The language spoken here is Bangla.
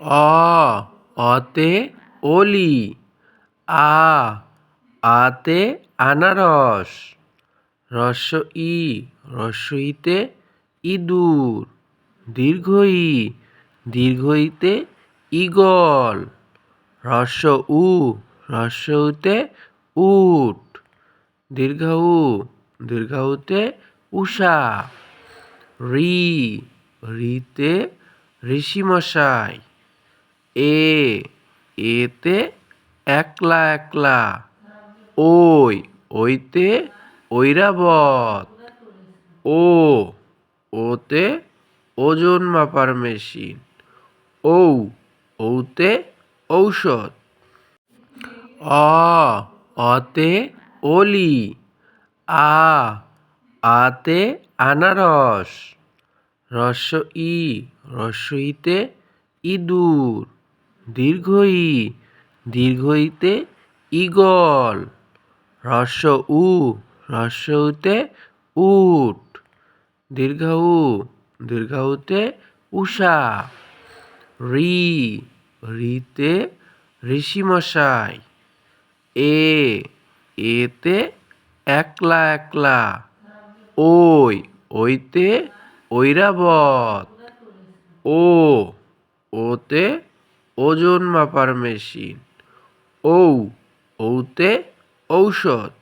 অ, অতে অলি, আ, আতে আনারস রস্য ই রস্য ইতে ইঁদুর দীর্ঘ ই দীর্ঘ ইতে ঈগল উ হ্রস্ব উট দীর্ঘ উ দীর্ঘ উতে উষা, রি, রিতে ঋষিমশাই। এ, এতে একলা একলা, ওই, ওইতে ঐরাবত, ও, ওতে ওজন মাপার মেশিন, ঔ, ঔতে ঔষধ অ অতে অলি, আ, আতে আনারস, রস্য ই, রস্য ইতে ইঁদুর দীর্ঘ ই দীর্ঘ ইতে ঈগল হ্রস্ব উ হ্রস্ব উতে উট দীর্ঘ উ দীর্ঘ উতে উষা, রি, রিতে ঋষিমশাই, এ, এতে একলা একলা, ওই, ওইতে ঐরাবত, ও, ওতে ওজন মাপার মেশিন। ঔ ঔতে ঔষধ।